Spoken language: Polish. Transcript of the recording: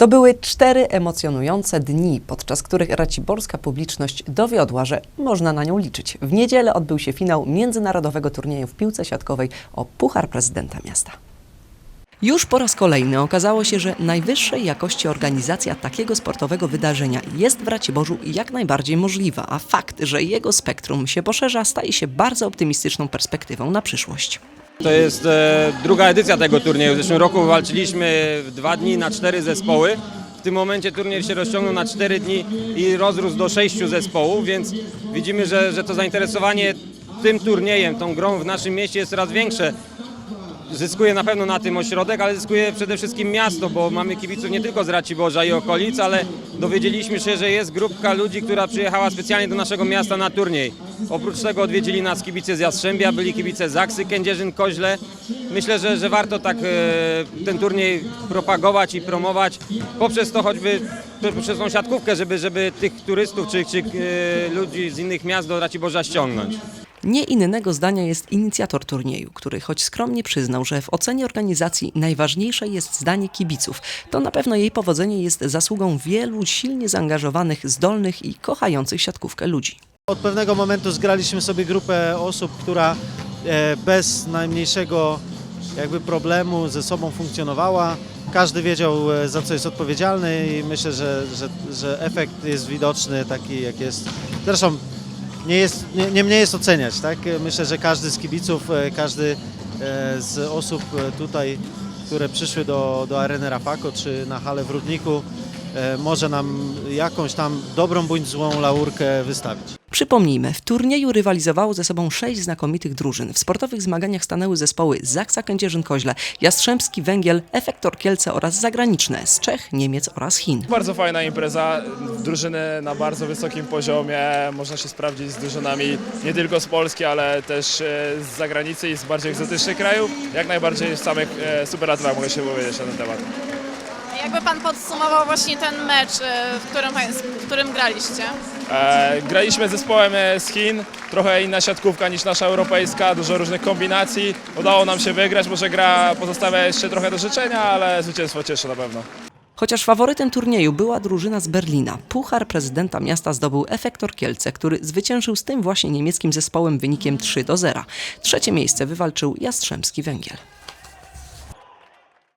To były cztery emocjonujące dni, podczas których raciborska publiczność dowiodła, że można na nią liczyć. W niedzielę odbył się finał międzynarodowego turnieju w piłce siatkowej o Puchar Prezydenta Miasta. Już po raz kolejny okazało się, że najwyższej jakości organizacja takiego sportowego wydarzenia jest w Raciborzu jak najbardziej możliwa, a fakt, że jego spektrum się poszerza, staje się bardzo optymistyczną perspektywą na przyszłość. To jest e, druga edycja tego turnieju. W zeszłym roku walczyliśmy w dwa dni na cztery zespoły. W tym momencie turniej się rozciągnął na cztery dni i rozrósł do sześciu zespołów, więc widzimy, że, że to zainteresowanie tym turniejem, tą grą w naszym mieście jest coraz większe. Zyskuje na pewno na tym ośrodek, ale zyskuje przede wszystkim miasto, bo mamy kibiców nie tylko z Raciborza i okolic, ale dowiedzieliśmy się, że jest grupka ludzi, która przyjechała specjalnie do naszego miasta na turniej. Oprócz tego odwiedzili nas kibice z Jastrzębia, byli kibice z Zaksy, Kędzierzyn, Koźle. Myślę, że, że warto tak e, ten turniej propagować i promować poprzez to choćby poprzez tą siatkówkę, żeby, żeby tych turystów czy, czy e, ludzi z innych miast do Raciborza ściągnąć. Nie innego zdania jest inicjator turnieju, który choć skromnie przyznał, że w ocenie organizacji najważniejsze jest zdanie kibiców, to na pewno jej powodzenie jest zasługą wielu silnie zaangażowanych, zdolnych i kochających siatkówkę ludzi. Od pewnego momentu zgraliśmy sobie grupę osób, która e, bez najmniejszego jakby problemu ze sobą funkcjonowała. Każdy wiedział, e, za co jest odpowiedzialny i myślę, że, że, że efekt jest widoczny taki, jak jest. Zresztą nie, jest, nie, nie mnie jest oceniać, tak? Myślę, że każdy z kibiców, e, każdy e, z osób e, tutaj, które przyszły do, do areny Rafako czy na halę w Rudniku, może nam jakąś tam dobrą bądź złą laurkę wystawić. Przypomnijmy, w turnieju rywalizowało ze sobą sześć znakomitych drużyn. W sportowych zmaganiach stanęły zespoły Zaksa Kędzierzyn-Koźle, Jastrzębski Węgiel, Efektor Kielce oraz zagraniczne z Czech, Niemiec oraz Chin. Bardzo fajna impreza, drużyny na bardzo wysokim poziomie, można się sprawdzić z drużynami nie tylko z Polski, ale też e, z zagranicy i z bardziej egzotycznych krajów. Jak najbardziej samych e, superlatywach mogę się powiedzieć na ten temat. Jakby pan podsumował właśnie ten mecz, e, w którym, w którym graliście? E, graliśmy z zespołem e, z Chin, trochę inna siatkówka niż nasza europejska, dużo różnych kombinacji. Udało nam się wygrać, może gra pozostawia jeszcze trochę do życzenia, ale zwycięstwo cieszy na pewno. Chociaż faworytem turnieju była drużyna z Berlina, puchar prezydenta miasta zdobył Efektor Kielce, który zwyciężył z tym właśnie niemieckim zespołem wynikiem 3 do 0. Trzecie miejsce wywalczył Jastrzębski Węgiel.